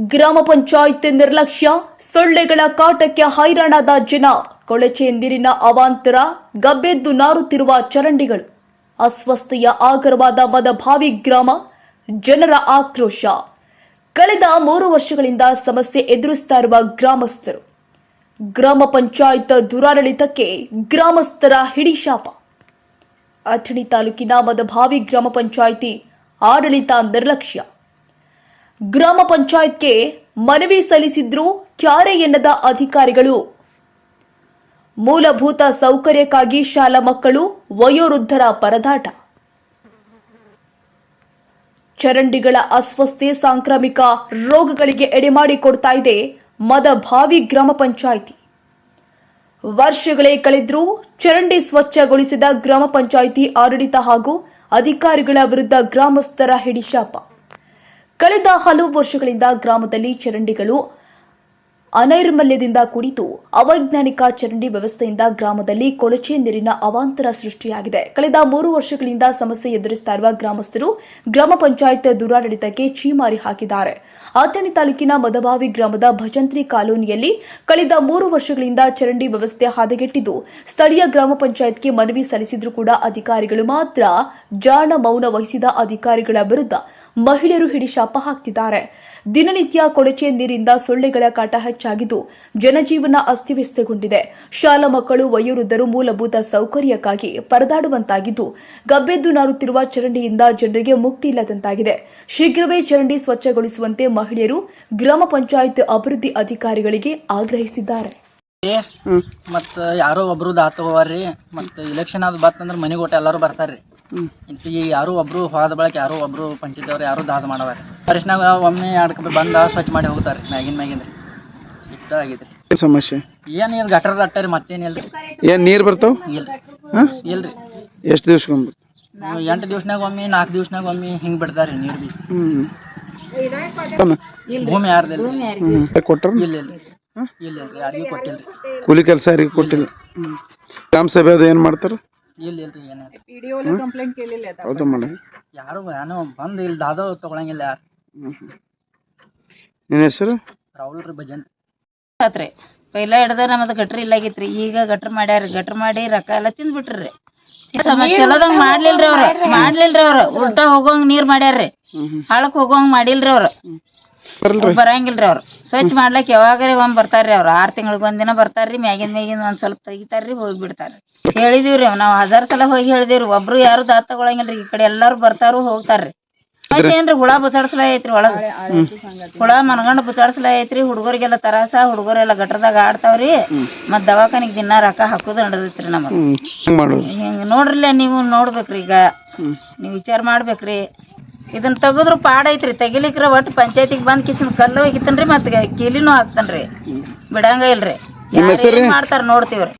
ಗ್ರಾಮ ಪಂಚಾಯತ್ ನಿರ್ಲಕ್ಷ್ಯ, ಸೊಳ್ಳೆಗಳ ಕಾಟಕ್ಕೆ ಹೈರಾಣಾದ ಜನ, ಕೊಳಚೆ ನೀರಿನ ಅವಾಂತರ, ಗಬ್ಬೆದ್ದು ನಾರುತ್ತಿರುವ ಚರಂಡಿಗಳು. ಅಸ್ವಸ್ಥೆಯ ಆಗರವಾದ ಮದಭಾವಿ ಗ್ರಾಮ, ಜನರ ಆಕ್ರೋಶ. ಕಳೆದ ಮೂರು ವರ್ಷಗಳಿಂದ ಸಮಸ್ಯೆ ಎದುರಿಸ್ತಾ ಇರುವ ಗ್ರಾಮಸ್ಥರು. ಗ್ರಾಮ ಪಂಚಾಯತ್ ದುರಾಡಳಿತಕ್ಕೆ ಗ್ರಾಮಸ್ಥರ ಹಿಡಿಶಾಪ. ಅಥಣಿ ತಾಲೂಕಿನ ಮದಭಾವಿ ಗ್ರಾಮ ಪಂಚಾಯಿತಿ ಆಡಳಿತ ನಿರ್ಲಕ್ಷ್ಯ. ಗ್ರಾಮ ಪಂಚಾಯತ್ಗೆ ಮನವಿ ಸಲ್ಲಿಸಿದ್ರೂ ಕ್ಯಾರೆ ಎನ್ನದ ಅಧಿಕಾರಿಗಳು. ಮೂಲಭೂತ ಸೌಕರ್ಯಕ್ಕಾಗಿ ಶಾಲಾ ಮಕ್ಕಳು, ವಯೋವೃದ್ಧರ ಪರದಾಟ. ಚರಂಡಿಗಳ ಅಸ್ವಸ್ಥೆ, ಸಾಂಕ್ರಾಮಿಕ ರೋಗಗಳಿಗೆ ಎಡೆಮಾಡಿಕೊಡ್ತಾ ಇದೆ ಮದಭಾವಿ ಗ್ರಾಮ ಪಂಚಾಯಿತಿ. ವರ್ಷಗಳೇ ಕಳೆದ್ರೂ ಚರಂಡಿ ಸ್ವಚ್ಛಗೊಳಿಸಿದ ಗ್ರಾಮ ಪಂಚಾಯಿತಿ ಆಡಳಿತ ಹಾಗೂ ಅಧಿಕಾರಿಗಳ ವಿರುದ್ಧ ಗ್ರಾಮಸ್ಥರ ಹಿಡಿಶಾಪ. ಕಳೆದ ಹಲವು ವರ್ಷಗಳಿಂದ ಗ್ರಾಮದಲ್ಲಿ ಚರಂಡಿಗಳು ಅನೈರ್ಮಲ್ಯದಿಂದ ಕುಡಿತು ಅವೈಜ್ಞಾನಿಕ ಚರಂಡಿ ವ್ಯವಸ್ಥೆಯಿಂದ ಗ್ರಾಮದಲ್ಲಿ ಕೊಳಚೆ ನೀರಿನ ಅವಾಂತರ ಸೃಷ್ಟಿಯಾಗಿದೆ. ಕಳೆದ ಮೂರು ವರ್ಷಗಳಿಂದ ಸಮಸ್ಯೆ ಎದುರಿಸ್ತಾ ಇರುವ ಗ್ರಾಮಸ್ಥರು ಗ್ರಾಮ ಪಂಚಾಯತ್ ದುರಾಡಳಿತಕ್ಕೆ ಛೀಮಾರಿ ಹಾಕಿದ್ದಾರೆ. ಆತಣಿ ತಾಲೂಕಿನ ಮದಭಾವಿ ಗ್ರಾಮದ ಭಜಂತ್ರಿ ಕಾಲೋನಿಯಲ್ಲಿ ಕಳೆದ ಮೂರು ವರ್ಷಗಳಿಂದ ಚರಂಡಿ ವ್ಯವಸ್ಥೆ ಹದಗೆಟ್ಟಿದ್ದು, ಸ್ಥಳೀಯ ಗ್ರಾಮ ಪಂಚಾಯತ್ಗೆ ಮನವಿ ಸಲ್ಲಿಸಿದ್ರೂ ಕೂಡ ಅಧಿಕಾರಿಗಳು ಮಾತ್ರ ಜಾಣ ಮೌನ ವಹಿಸಿದ ಅಧಿಕಾರಿಗಳ ವಿರುದ್ಧ ಮಹಿಳೆಯರು ಹಿಡಿಶಾಪ ಹಾಕ್ತಿದ್ದಾರೆ. ದಿನನಿತ್ಯ ಕೊಳಚೆ ನೀರಿಂದ ಸೊಳ್ಳೆಗಳ ಕಾಟ ಹೆಚ್ಚಾಗಿದ್ದು ಜನಜೀವನ ಅಸ್ತವ್ಯಸ್ತಗೊಂಡಿದೆ. ಶಾಲಾ ಮಕ್ಕಳು ವಯೋವೃದ್ಧರು ಮೂಲಭೂತ ಸೌಕರ್ಯಕ್ಕಾಗಿ ಪರದಾಡುವಂತಾಗಿದ್ದು ಗಬ್ಬೆದ್ದು ನಾರುತ್ತಿರುವ ಚರಂಡಿಯಿಂದ ಜನರಿಗೆ ಮುಕ್ತಿ ಇಲ್ಲದಂತಾಗಿದೆ. ಶೀಘ್ರವೇ ಚರಂಡಿ ಸ್ವಚ್ಛಗೊಳಿಸುವಂತೆ ಮಹಿಳೆಯರು ಗ್ರಾಮ ಪಂಚಾಯತ್ ಅಭಿವೃದ್ಧಿ ಅಧಿಕಾರಿಗಳಿಗೆ ಆಗ್ರಹಿಸಿದ್ದಾರೆ. ಮತ್ತ ಯಾರೋ ಒಬ್ರು ದಾತ ಮತ್ತ ಮತ್ತು ಇಲೆಕ್ಷನ್ ಅದು ಬರ್ತಂದ್ರ ಮನೆಗೆ ಒಟ್ಟು ಎಲ್ಲರೂ ಬರ್ತಾರೆ ರೀ ಇಂತ ಈಗ ಯಾರು ಒಬ್ರು ಹೋದ ಬಳಕ ಯಾರು ಒಬ್ರು ಪಂಚಾಯತ್ ಯಾರು ದಾದ ಮಾಡವರೆ. ವರ್ಷನಾಗ ಒಮ್ಮೆ ಎರಡು ಬಂದ ಸ್ವಚ್ಛ ಮಾಡಿ ಹೋಗ್ತಾರೆ ಮ್ಯಾಗಿನ ಮ್ಯಾಗಿನ ರೀ ಇಷ್ಟ ಏನ್ ಸಮಸ್ಯೆ? ಏನು ಇದು ಗಟರದ ಅಟ್ಟ ರೀ ಮತ್ತೇನಿಲ್ಲ ಏನ್ ನೀರು ಬರ್ತಾವ? ಇಲ್ರಿ. ರೀ ಇಲ್ರಿ. ಎಷ್ಟು ದಿವ್ಸಕ್ಕೊಮ್ಮೆ ಎಂಟು ದಿವ್ಸನಾಗ ಒಮ್ಮೆ ನಾಲ್ಕು ದಿವ್ಸನಾಗ ಒಮ್ಮೆ ಹಿಂಗೆ ಬಿಡ್ತಾರೆ ನೀರು ಬಿ. ಭೂಮಿ ಯಾರ್ದಿಲ್ಲ ಕೊಟ್ಟರು ಕೊಟ್ರ? ಇಲ್ಲ ಇಲ್ಲ ಇಲ್ಲ ಯಾರಿಗೂ ಕೊಟ್ಟಿಲ್ಲ ಕೂಲಿ ಕೆಲಸ ಯಾರಿಗೂ ಕೊಟ್ಟಿಲ್ಲ? ಗ್ರಾಮ ಸಭೆ ಅದು ಏನ್ ಮಾಡ್ತಾರ? ಇಲ್ಲ ಇಲ್ರಿ ಏನಿಲ್ಲ ಹೌದಾ ಮಾಡಿ ಯಾರು ಏನೋ ಬಂದು ಇಲ್ಲಿ ದಾದ ತಗೊಳಂಗಿಲ್ಲ ಯಾರು. ಹ್ಮ್ ಹ್ಮ್. ನಿನ್ನ ಹೆಸರು? ರಾಹುಲ್ ರೀ ಭಜನ್ ಆತ್ರಿ ಪೈಲ ಹಿಡ್ದ ನಮ್ಮದು ಗಟ್ರಿ ಇಲ್ಲಾಗಿತ್ರಿ ಈಗ ಗಟ್ರ ಮಾಡ್ಯಾರ. ಗಟ್ರ ಮಾಡಿ ರೊಕ್ಕ ಎಲ್ಲ ತಿಂದ್ ಬಿಟ್ರಿ ಚಲೋದಂಗ್ ಮಾಡ್ಲಿಲ್ರಿ ಅವ್ರ. ಮಾಡ್ಲಿಲ್ರಿ ಅವ್ರ. ಉಲ್ಟಾ ಹೋಗೋಂಗ್ ನೀರ್ ಮಾಡ್ಯಾರ್ರಿ. ಹಳಕ್ ಹೋಗೋಂಗ್ ಮಾಡಿಲ್ರಿ ಅವ್ರ. ಬರಂಗಿಲ್ರಿ ಅವ್ರು. ಸ್ವಚ್ಛ ಮಾಡ್ಲಕ್ ಯಾವಾಗ್ರಿ ಒಮ್ಮೆ ಬರ್ತಾರ್ರಿ ಅವ್ರು. ಆರ್ ತಿಂಗಳಿಗೆ ಒಂದಿನ ಬರ್ತಾರ್ರಿ ಮ್ಯಾಗಿನ ಮ್ಯಾಗಿನ ಒಂದ್ ಸ್ವಲ್ಪ ತೆಗಿತಾರ್ರಿ ಹೋಗಿ ಹೇಳಿದಿವ್ರಿ ಹೇಳಿದೀವ್ರಿ ನಾವ್ ಹಜಾರ್ ಸಲ ಹೋಗಿ ಹೇಳಿದಿವ್ರಿ. ಒಬ್ರು ಯಾರು ದಾತ್ ತಗೊಳಂಗಿಲ್ರಿ. ಈ ಕಡೆ ಎಲ್ಲಾರು ಬರ್ತಾರು ಹೋಗ್ತಾರ್ರಿ. ಏನ್ರಿ ಹುಳ ಬುತ್ತಾಡ್ಸಲ ಐತ್ರಿ ಒಳಗ. ಹುಳ ಮನಗಂಡ್ ಬುತ್ತಾಡ್ಸಲ ಐತ್ರಿ. ಹುಡುಗರಿಗೆಲ್ಲ ತರಾಸ ಹುಡುಗರೆಲ್ಲ ಗಟ್ರದಾಗ ಆಡ್ತಾವ್ರಿ. ಮತ್ ದವಾಖಾನಿಗ್ ದಿನ ರೊಕ್ಕ ಹಾಕೋದು ನಡೆದೈತ್ರಿ ನಮಗ್. ಹಿಂಗ್ ನೋಡ್ರಿಲ್ಲ ನೀವು ನೋಡ್ಬೇಕ್ರಿ ಈಗ. ನೀವ್ ವಿಚಾರ ಮಾಡ್ಬೇಕ್ರಿ. ಇದನ್ನ ತೆಗೆದ್ರು ಪಾಡೈತ್ರಿ. ತೆಗಿಲಿಕ್ರ ಒಟ್ಟು ಪಂಚಾಯತಿಗೆ ಬಂದ್ ಕಿಸಿನ ಕಲ್ಲು ಹೋಗಿತ್ತನ್ರಿ ಮತ್ತೆ ಕೀಲಿನೂ ಹಾಕ್ತನ್ರಿ. ಬಿಡಂಗ ಇಲ್ರಿ. ಮಾಡ್ತಾರ ನೋಡ್ತೀವ್ರಿ.